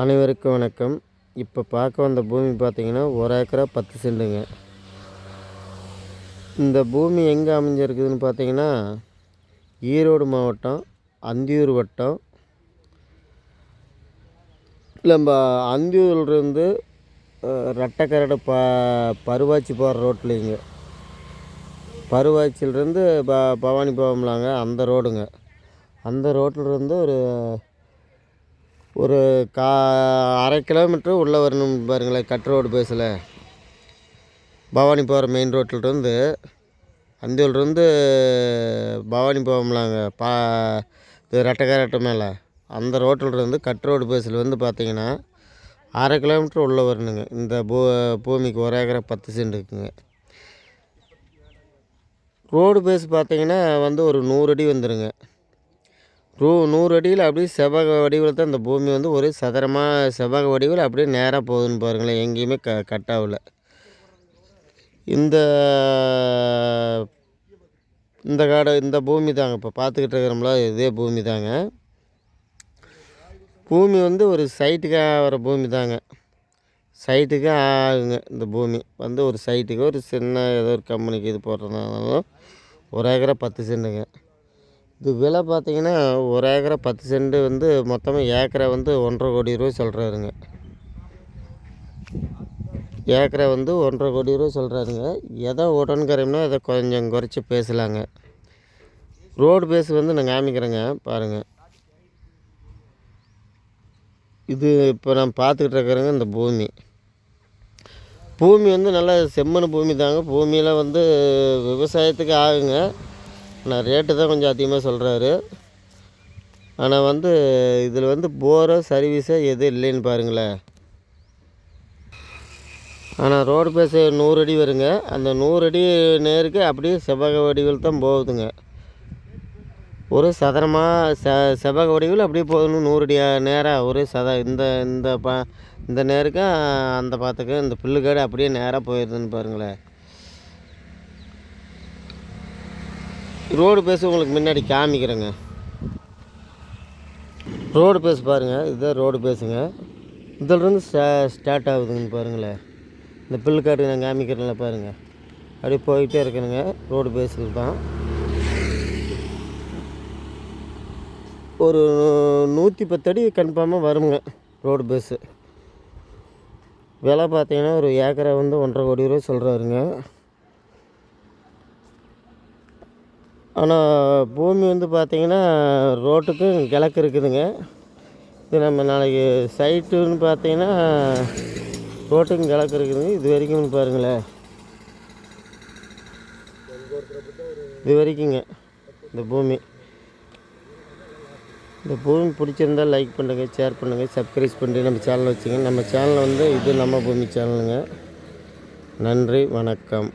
அனைவருக்கும் வணக்கம். இப்போ பார்க்க வந்த பூமி பார்த்திங்கன்னா ஒரு ஏக்கரா பத்து சென்ட்டுங்க இந்த பூமி எங்கே அமைஞ்சிருக்குதுன்னு பார்த்தீங்கன்னா ஈரோடு மாவட்டம் அந்தியூர் வட்டம். நம்ம அந்தியூர்லேருந்து ரெட்டக்கரடு ப பருவாச்சி போகிற ரோட்லேங்க பருவாச்சியிலேருந்து ப பவானி போகலாங்க அந்த ரோடுங்க. அந்த ரோட்டிலேருந்து ஒரு ஒரு கா அரை கிலோமீட்ரு உள்ளே வரணும் பாருங்களேன் கட் ரோடு பேஸில் பவானி போகிற மெயின் ரோட்டிலிருந்து அந்தியூர்லேருந்து பவானி போகலாங்க. பா இது ரெட்டக்காரட்ட மேலே. அந்த ரோட்டிலிருந்து கட் ரோடு பேஸில் வந்து பார்த்தீங்கன்னா அரை கிலோமீட்டர் உள்ளே வரணுங்க. இந்த பூ பூமிக்கு ஒரு ஏக்கரை பத்து சென்ட் இருக்குங்க. ரோடு பேஸ் பார்த்தீங்கன்னா வந்து ஒரு நூறு அடி வந்துடுங்க ரூ நூறு அடியில் அப்படியே செவ்வக வடிவில் தான் இந்த பூமி வந்து ஒரே சதுரமாக செவ்வக வடிவில் அப்படியே நேராக போகுதுன்னு பாருங்களேன். எங்கேயுமே க கட் ஆகல இந்த இந்த காடு இந்த பூமி தாங்க. இப்போ பார்த்துக்கிட்டு இருக்கிறோம்ல இதே பூமி தாங்க. பூமி வந்து ஒரு சைட்டுக்கு ஆகிற பூமி தாங்க. சைட்டுக்கு ஆகுங்க இந்த பூமி. வந்து ஒரு சைட்டுக்கு ஒரு சின்ன ஏதோ ஒரு கம்பெனிக்கு இது போடுறதுனாலும் ஒரு ஏக்கரை பத்து சென்ட்டுங்க இது விலை பார்த்தீங்கன்னா ஒரு ஏக்கரை பத்து சென்ட்டு வந்து மொத்தமாக ஏக்கரை வந்து ஒன்றரை கோடி ரூபா சொல்கிறாருங்க ஏக்கரை வந்து ஒன்றரை கோடி ரூபா சொல்கிறாருங்க எதை உடன்கரைம்னா அதை கொஞ்சம் குறைச்சி பேசலாங்க. ரோடு பேஸ் வந்து நான் காமிக்கிறேங்க பாருங்கள் இது இப்போ நான் பார்த்துக்கிட்டு இருக்கிறேங்க இந்த பூமி. பூமி வந்து நல்லா செம்மண் பூமி தாங்க. பூமியில் வந்து விவசாயத்துக்கு ஆகுங்க. ஆனால் ரேட்டு தான் கொஞ்சம் அதிகமாக சொல்கிறாரு ஆனால் வந்து இதில் வந்து போரோ சர்வீஸோ எதுவும் இல்லைன்னு பாருங்களேன். ஆனால் ரோடு பேச நூறு அடி வருங்க. அந்த நூறு அடி நேருக்கு அப்படியே செவ்வக வடிவில் தான் போகுதுங்க. ஒரு சதுரமாக செ செவ்வக வடிவில் அப்படியே போகணும் நூறு அடி நேராக ஒரு சத இந்த இந்த ப இந்த நேருக்கு அந்த பாத்துக்கு இந்த புல்லுக்காடு அப்படியே நேராக போயிடுதுன்னு பாருங்களேன். ரோடு பேஸ் உங்களுக்கு முன்னாடி காமிக்கிறேங்க. ரோடு பேஸ் பாருங்கள் இதுதான் ரோடு பேஸுங்க இதிலிருந்து ஸ்டா ஸ்டார்ட் ஆகுதுங்க பாருங்களேன் இந்த பில்லுக்காடு நான் காமிக்கிறேன்ல பாருங்கள் அப்படியே போயிட்டே இருக்கணுங்க ரோடு பேஸுக்கு தான். ஒரு நூற்றி பத்தடி கன்ஃபார்மாக வருங்க ரோடு பேஸு விலை பார்த்தீங்கன்னா ஒரு ஏக்கரை வந்து ஒன்றரை கோடி ரூபா சொல்கிறாருங்க ஆனால் பூமி வந்து பார்த்திங்கன்னா ரோட்டுக்கும் கிழக்கு இருக்குதுங்க. இது நம்ம நாளைக்கு சைட்டுன்னு பார்த்தீங்கன்னா ரோட்டுக்கும் கிழக்கு இருக்குதுங்க. இது வரைக்கும் பாருங்களேன். இது வரைக்குங்க இந்த பூமி. இந்த பூமி பிடிச்சிருந்தால் லைக் பண்ணுங்கள் ஷேர் பண்ணுங்கள் சப்ஸ்கிரைப் பண்ணி நம்ம சேனல் வச்சுங்க. நம்ம சேனல் வந்து இது நம்ம பூமி சேனலுங்க நன்றி வணக்கம்.